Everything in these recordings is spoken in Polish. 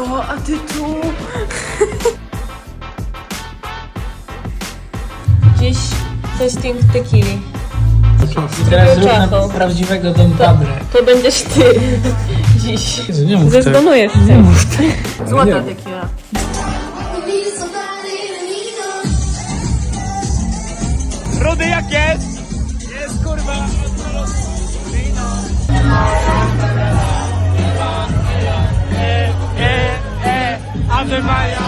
O, a ty tu? Dziś testing tequili. Teraz zrób czachą. na prawdziwego Don Pabre. To będziesz ty dziś. Nie mów tak. Zezgonujesz się. Złota tequila. Rudy jak jest? Jest kurwa E, Maria.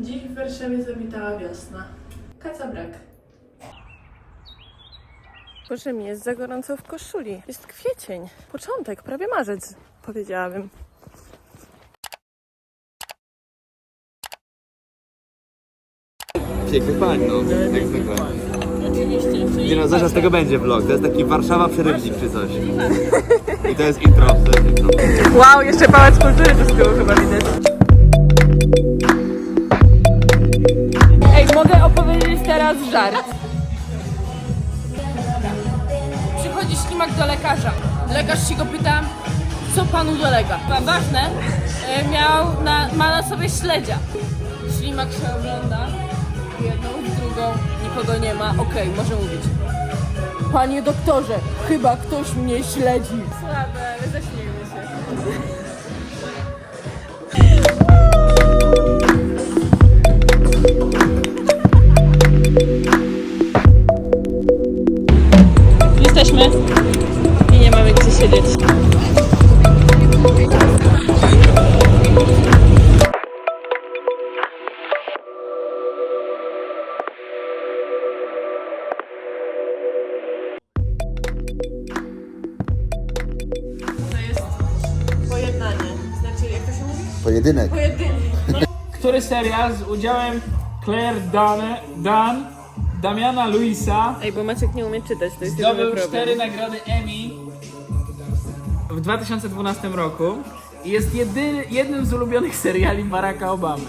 Dziś w Warszawie zawitała wiosna. Kaca brak. Proszę mi, jest za gorąco w koszuli. Jest kwiecień. Początek, prawie marzec, powiedziałabym. Piękny pań, no, jak zwykle. Nie no, zaraz z tego będzie vlog. To jest taki Warszawa przerywnik czy coś. I to jest intro, to jest intro. Wow, jeszcze Pałac Kultury tu z tyłu chyba widać. Ej, mogę opowiedzieć teraz żart. Przychodzi ślimak do lekarza. Lekarz się go pyta, co panu dolega. Wa- Ważne, e, miał na, ma na sobie śledzia. Ślimak się ogląda, jedną, w drugą, nikogo nie ma. Okej, może mówić. Panie doktorze, chyba ktoś mnie śledzi. Słabe, ale zaśmiejmy się. Pojedynek. Pojedynek. Który serial z udziałem Claire Dan, Dan Damiana Luisa Ej, bo Maciek nie umie czytać, to jest jedyny zdobył problem. cztery nagrody Emmy w 2012 roku i jest jedyny, jednym z ulubionych seriali Baracka Obamy.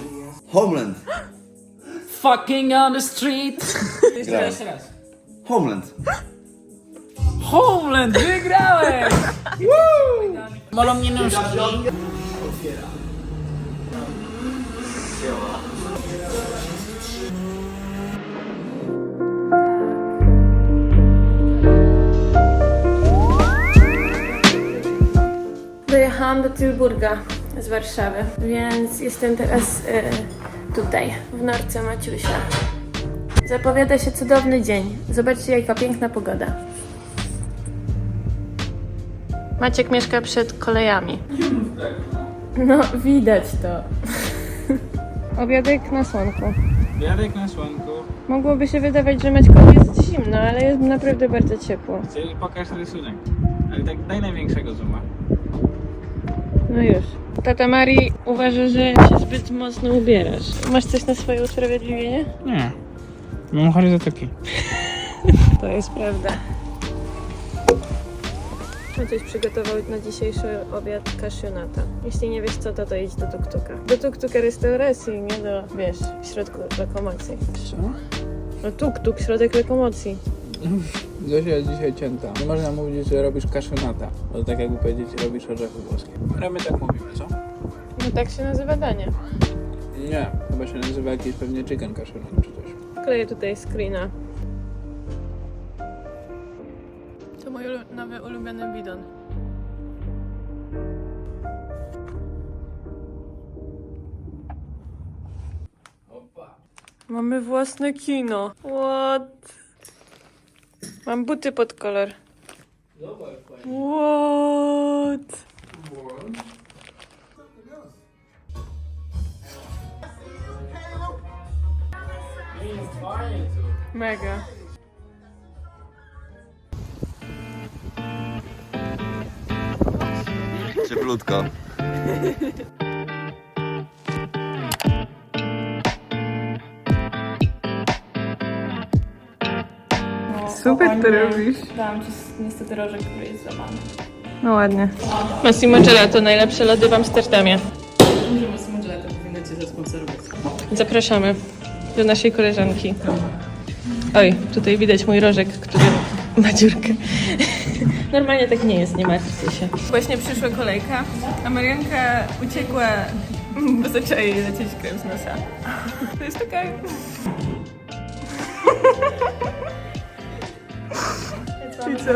Homeland. Fucking on the street. Jeszcze raz, jeszcze raz. Homeland. Homeland, wygrałem! Woo! Molą mnie nóżki. Do Tilburga z Warszawy, więc jestem teraz e, tutaj, w Norce Maciusia. Zapowiada się cudowny dzień. Zobaczcie, jaka piękna pogoda. Maciek mieszka przed kolejami. No, widać to. Obiadek na słonku. Wiadek na słonku. Mogłoby się wydawać, że Maćkowi jest zimno, ale jest naprawdę bardzo ciepło. Chcę pokaż rysunek. Ale tak daj największego zooma. No już. Tata Mari uważa, że się zbyt mocno ubierasz. Masz coś na swoje usprawiedliwienie? Nie. Mam chory zatoki. To jest prawda. Maciuś przygotował na dzisiejszy obiad kaszionata. Jeśli nie wiesz co to, to idź do tuktuka. Do tuktuka restauracji, nie do, wiesz, w środku lokomocji. Co? No tuktuk, środek lokomocji. Zosia jest dzisiaj cięta. Nie można mówić, że robisz kaszonata. Bo tak jakby powiedzieć, robisz orzechy włoskie. Ale my tak mówimy, co? No tak się nazywa danie. Nie, chyba się nazywa jakiś pewnie chicken kaszonat czy coś. Kleję tutaj screena. To mój ulu- nowy ulubiony bidon. Mamy własne kino. What? Mam buty pod kolor. What? Mega. Cieplutko. Super to robisz. Dałam ci niestety rożek, który jest złamany. No ładnie. Massimo Gelato, najlepsze lody w Amsterdamie. Może Massimo Gelato powinno Cię zasponsorować. Zapraszamy do naszej koleżanki. Oj, tutaj widać mój rożek, który ma dziurkę. Normalnie tak nie jest, nie martwcie się. Właśnie przyszła kolejka, a Marianka uciekła, bo zaczęła jej lecieć krew z nosa. To jest okej. I co?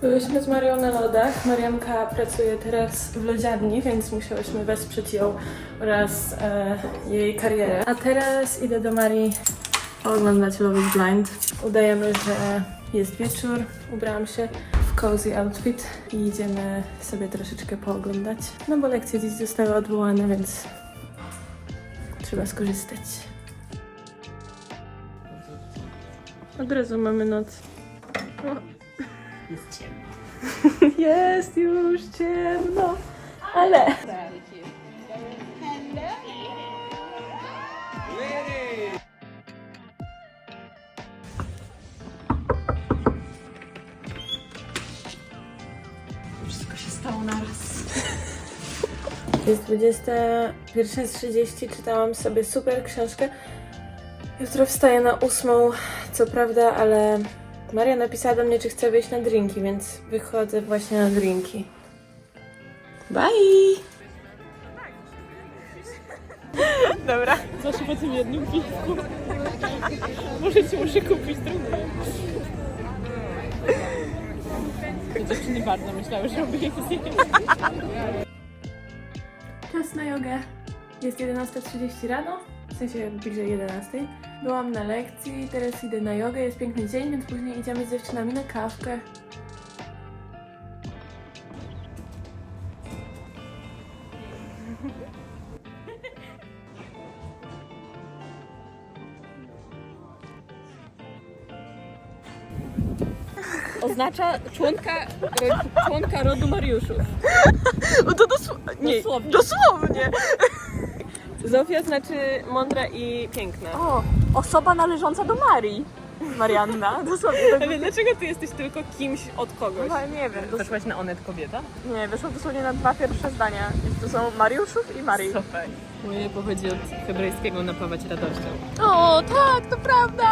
Byłyśmy z Marią na lodach. Marianka pracuje teraz w lodziarni, więc musiałyśmy wesprzeć ją oraz e, jej karierę. A teraz idę do Marii oglądać Love is Blind. Udajemy, że jest wieczór. Ubrałam się w cozy outfit i idziemy sobie troszeczkę pooglądać. No bo lekcje dziś zostały odwołane, więc trzeba skorzystać. Od razu mamy noc. Jest już ciemno, ale. Wszystko się stało naraz. Jest 21.30, czytałam sobie super książkę. Jutro wstaję na ósmą, co prawda, ale Maria napisała do mnie, czy chcę wyjść na drinki, więc wychodzę właśnie na drinki. Bye! Dobra. Zawsze po tym jednym piwku. Może ci muszę kupić drugie. Dziewczyny bardzo myślały, że robię zjeść. Czas na jogę. Jest 11.30 rano, w sensie bliżej 11. Byłam na lekcji, teraz idę na jogę, jest piękny dzień, więc później idziemy z dziewczynami na kawkę. Oznacza członka, członka rodu Mariuszów. No to dosłownie. Nie, Dosłownie. dosłownie. Zofia znaczy mądra i piękna. O, osoba należąca do Marii. Marianna, dosłownie. Tak. Ale dlaczego ty jesteś tylko kimś od kogoś? Chyba nie wiem. Dos- Weszłaś na Onet kobieta? nie, wyszło dosłownie na dwa pierwsze zdania. I to są Mariuszów i Marii. Super. Moje pochodzi od hebrajskiego napawać radością. O, tak, to prawda!